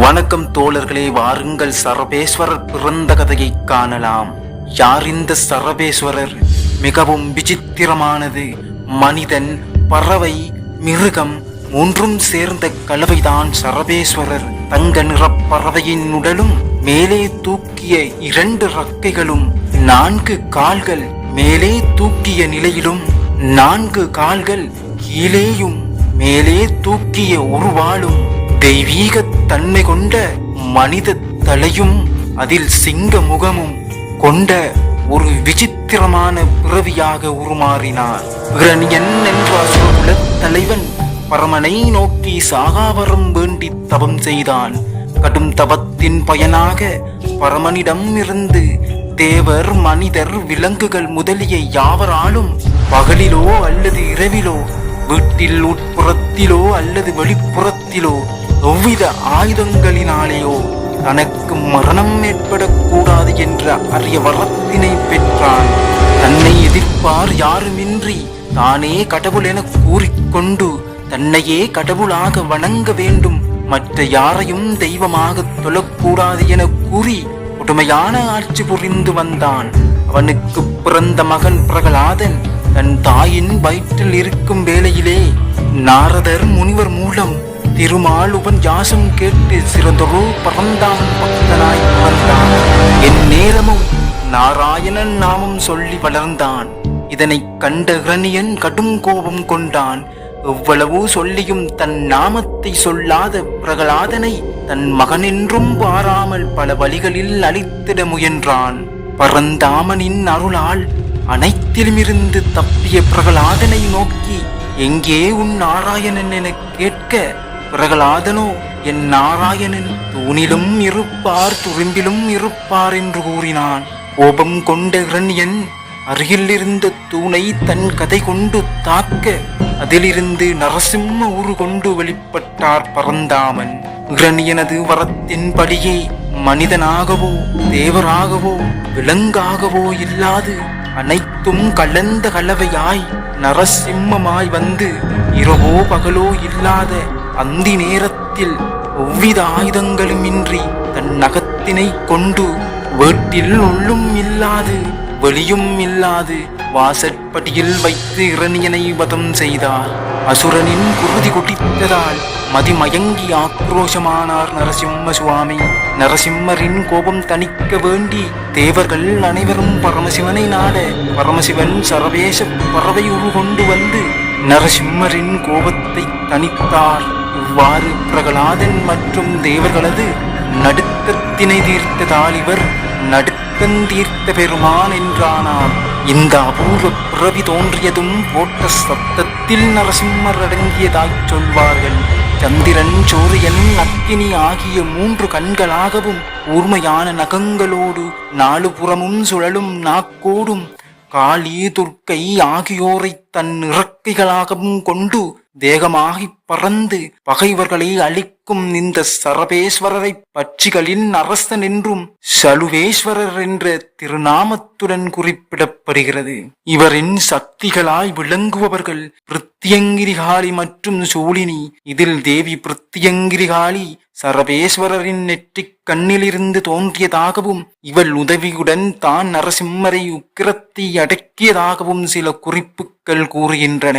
வணக்கம் தோழர்களே வாருங்கள் சரபேஸ்வரர் பிறந்த கதையை காணலாம். யார் இந்த சரபேஸ்வரர் மிகவும் விசித்திரமானது. மனிதன் பறவை மிருகம் ஒன்றும் சேர்ந்த கலவைதான் சரபேஸ்வரர் தங்க நிற பறவையின் உடலும் மேலே தூக்கிய இரண்டு ரக்கைகளும் நான்கு கால்கள் மேலே தூக்கிய நிலையிலும் நான்கு கால்கள் கீழேயும் மேலே தூக்கிய உருவாலும் தெய்வீக தன்மை கொண்ட மனித தலையும் அதில் சிங்க முகமும் கொண்ட ஒரு விசித்திரமான பிறவியாக உருமாறினார். இரணியன் என்ற அசுரகுல தலைவன் பரமனை நோக்கி சாகாவரம் வேண்டி தவம் செய்தான். கடும் தவத்தின் பயனாக பரமனிடம் இருந்து தேவர் மனிதர் விலங்குகள் முதலிய யாவராலும் பகலிலோ அல்லது இரவிலோ வீட்டில் உட்புறத்திலோ அல்லது வெளிப்புறத்திலோ எவ்வித ஆயுதங்களினாலேயோ தனக்கு மரணம் ஏற்படக்கூடாது என்ற அரிய வரத்தினை பெற்றான். தன்னை எதிர்ப்பார் யாருமின்றி தானே கடவுள் என கூறிக்கொண்டு தன்னையே கடவுளாக வணங்க வேண்டும். மற்ற யாரையும் தெய்வமாக தொழக்கூடாது என கூறி கொடுமையான ஆட்சி புரிந்து வந்தான். அவனுக்கு பிறந்த மகன் பிரகலாதன் தன் தாயின் வயிற்றில் இருக்கும் வேளையிலே நாரதர் முனிவர் மூலம் திருமால் உபன்யாசம் கேட்டு சிறந்தொரு பறந்தான் பக்தனாய் வாழ்ந்தான் என் நேரமும் நாராயணன் நாமம் சொல்லி வளர்ந்தான். இதனைக் கண்ட இரணியன் கடும் கோபம் கொண்டான். எவ்வளவோ சொல்லியும் தன் நாமத்தை சொல்லாத பிரகலாதனை தன் மகனென்றும் பாராமல் பல வழிகளில் அழித்திட முயன்றான். பரந்தாமனின் அருளால் அனைத்திலுமிருந்து தப்பிய பிரகலாதனை நோக்கி எங்கே உன் நாராயணன் என கேட்க பிரகலாதனோ என் நாராயணன் தூணிலும் இருப்பார் துரும்பிலும் இருப்பார் என்று கூறினான். கோபம் கொண்ட இரண்யன் அருகில் இருந்த தூணை தன் கதை கொண்டு தாக்க அதிலிருந்து நரசிம்ம உரு கொண்டு வெளிப்பட்டார் பரந்தாமன். இரணியனது வரத்தின்படியே மனிதனாகவோ தேவராகவோ விலங்காகவோ இல்லாது அனைத்தும் கலந்த கலவையாய் நரசிம்மமாய் வந்து இரவோ பகலோ இல்லாத அந்தி நேரத்தில் ஒவ்வித ஆயுதங்களுமின்றி தன் நகத்தினை கொண்டு வீட்டில் உள்ளும் இல்லாது வெளியும் இல்லாது வாசற்படியில் வைத்து இரணியனை வதம் செய்தார். அசுரனின் குருதி குடித்ததால் மதிமயங்கி ஆக்ரோஷமானார் நரசிம்ம சுவாமி நரசிம்மரின் கோபம் தணிக்க வேண்டி தேவர்கள் அனைவரும் பரமசிவனை நாட பரமசிவன் சரவேஷ பறவை உருகொண்டு வந்து நரசிம்மரின் கோபத்தை தணித்தார். இவ்வாறு பிரகலாதன் மற்றும் தேவர்களது நடுக்கத்தினை தீர்த்ததால் இவர் நடுக்கந்தீர்த்த பெருமான் என்றானார் இந்த அபூர்வ பிறவி தோன்றியதும் போட்ட சப்தத்தில் நரசிம்மர் அடங்கியதாய் சொல்வார்கள். சந்திரன் சூரியன் அக்கினி ஆகிய மூன்று கண்களாகவும் கூர்மையான நகங்களோடு நாலு புறமும் சுழலும் நாக்கோடும் காளி துர்க்கை ஆகியோரை தன் இறக்கைகளாகவும் கொண்டு தேகமாகிப் பறந்து பகைவர்களை அழிக்கும் இந்த சரபேஸ்வரரை பட்சிகளின் அரசன் என்றும் சலுவேஸ்வரர் என்ற திருநாமத்துடன் குறிப்பிடப்படுகிறது. இவரின் சக்திகளாய் விளங்குபவர்கள் பிருத்தியங்கிரிகாளி மற்றும் சூழினி. இதில் தேவி பிருத்தியங்கிரிகாளி சரபேஸ்வரரின் நெற்றிக் கண்ணிலிருந்து தோன்றியதாகவும் இவள் உதவியுடன் தான் நரசிம்மரை உக்கிரத்தை அடக்கியதாகவும் சில குறிப்புகள் கூறுகின்றன.